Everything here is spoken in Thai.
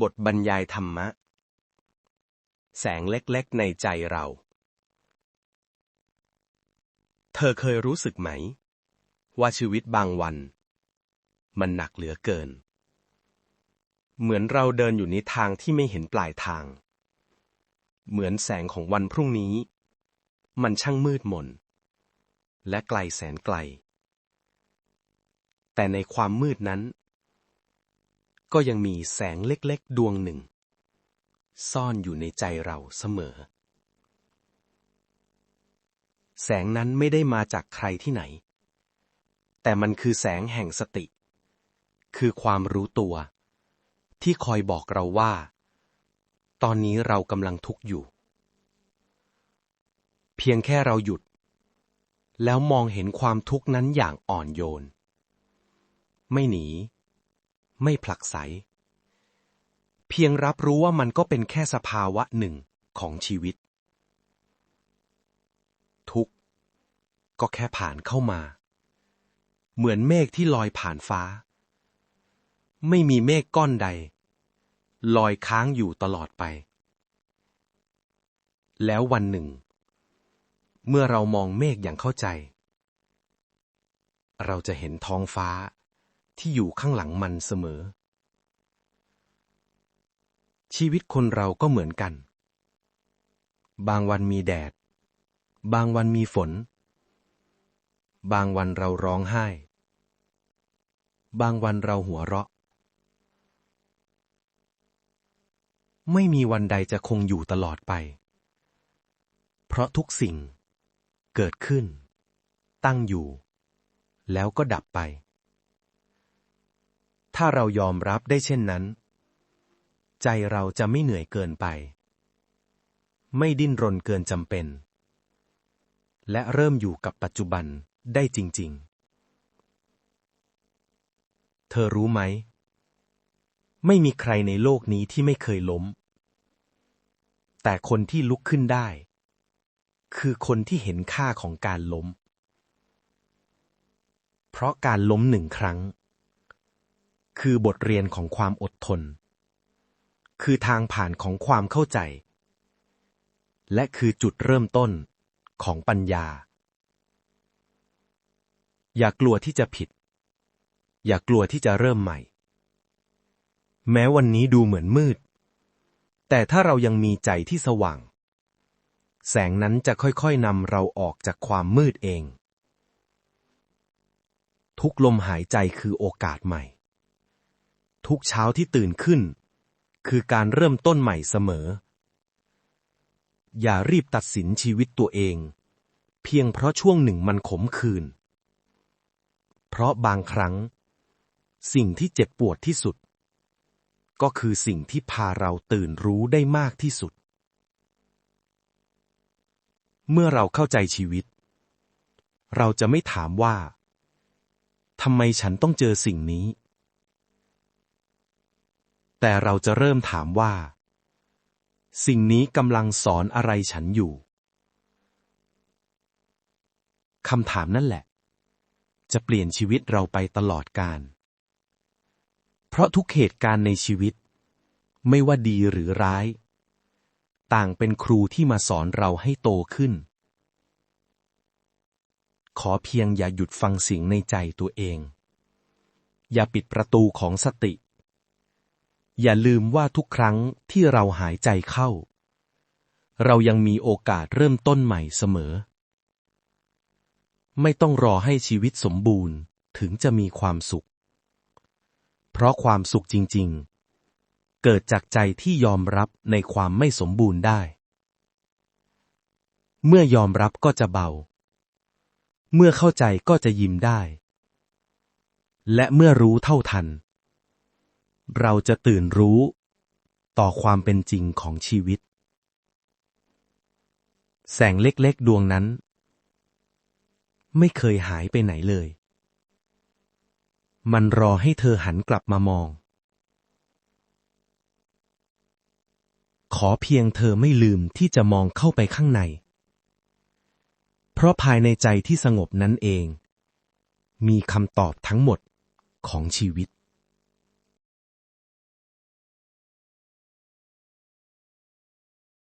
บทบรรยายธรรมะ แสงเล็กๆในใจเรา เธอเคยรู้สึกไหม ว่าชีวิตบางวัน มันหนักเหลือเกิน เหมือนเราเดินอยู่ในทางที่ไม่เห็นปลายทาง เหมือนแสงของวันพรุ่งนี้ มันช่างมืดมน และไกลแสนไกล แต่ในความมืดนั้น ก็ยังมีแสงเล็กๆ ดวงหนึ่ง ซ่อนอยู่ในใจเราเสมอ แสงนั้นไม่ได้มาจากใครที่ไหน แต่มันคือแสงแห่งสติ คือความรู้ตัว ที่คอยบอกเราว่า ตอนนี้เรากำลังทุกข์อยู่ เพียงแค่เราหยุด แล้วมองเห็นความทุกข์นั้นอย่างอ่อนโยน ไม่หนี ไม่ผลักไส เพียงรับรู้ว่ามันก็เป็นแค่สภาวะหนึ่งของชีวิต ทุกข์ก็แค่ผ่านเข้ามา เหมือนเมฆที่ลอยผ่านฟ้า ไม่มีเมฆก้อนใด ลอยค้างอยู่ตลอดไป แล้ววันหนึ่ง เมื่อเรามองเมฆอย่างเข้าใจ เราจะเห็นท้องฟ้า ที่อยู่ข้างหลังมันเสมอ ชีวิตคนเราก็เหมือนกัน บางวันมีแดด บางวันมีฝน บางวันเราร้องไห้ บางวันเราหัวเราะ ไม่มีวันใดจะคงอยู่ตลอดไป เพราะทุกสิ่งเกิดขึ้น ตั้งอยู่ แล้วก็ดับไป ถ้าเรายอมรับได้เช่นนั้น ใจเราจะไม่เหนื่อยเกินไป ไม่ดิ้นรนเกินจำเป็น และเริ่มอยู่กับปัจจุบันได้จริง ๆ เธอรู้ไหม ไม่มีใครในโลกนี้ที่ไม่เคยล้ม แต่คนที่ลุกขึ้นได้ คือคนที่เห็นค่าของการล้ม เพราะการล้มหนึ่งครั้ง คือบทเรียนของความอดทน คือทางผ่านของความเข้าใจ และคือจุดเริ่มต้นของปัญญา อย่ากลัวที่จะผิด อย่ากลัวที่จะเริ่มใหม่ แม้วันนี้ดูเหมือนมืด แต่ถ้าเรายังมีใจที่สว่าง แสงนั้นจะค่อยๆนำเราออกจากความมืดเอง ทุกลมหายใจคือโอกาสใหม่ ทุกเช้าที่ตื่นขึ้น คือการเริ่มต้นใหม่เสมอ อย่ารีบตัดสินชีวิตตัวเอง เพียงเพราะช่วงหนึ่งมันขมขื่นเพราะบางครั้ง สิ่งที่เจ็บปวดที่สุด ก็คือสิ่งที่พาเราตื่นรู้ได้มากที่สุด เมื่อเราเข้าใจชีวิต เราจะไม่ถามว่าทำไมฉันต้องเจอสิ่งนี้ แต่เราจะเริ่มถามว่า สิ่งนี้กำลังสอนอะไรฉันอยู่คำถามนั่นแหละ จะเปลี่ยนชีวิตเราไปตลอดกาลเพราะทุกเหตุการณ์ในชีวิต ไม่ว่าดีหรือร้าย ต่างเป็นครูที่มาสอนเราให้โตขึ้น ขอเพียงอย่าหยุดฟังเสียงในใจตัวเอง อย่าปิดประตูของสติ อย่าลืมว่าทุกครั้งที่เราหายใจเข้า เรายังมีโอกาสเริ่มต้นใหม่เสมอ ไม่ต้องรอให้ชีวิตสมบูรณ์ถึงจะมีความสุข เพราะความสุขจริง ๆ เกิดจากใจที่ยอมรับในความไม่สมบูรณ์ได้ เมื่อยอมรับก็จะเบา เมื่อเข้าใจก็จะยิ้มได้ และเมื่อรู้เท่าทัน เราจะตื่นรู้ ต่อความเป็นจริงของชีวิต แสงเล็กๆดวงนั้น ไม่เคยหายไปไหนเลย มันรอให้เธอหันกลับมามอง ขอเพียงเธอไม่ลืมที่จะมองเข้าไปข้างใน เพราะภายในใจที่สงบนั้นเอง มีคำตอบทั้งหมดของชีวิต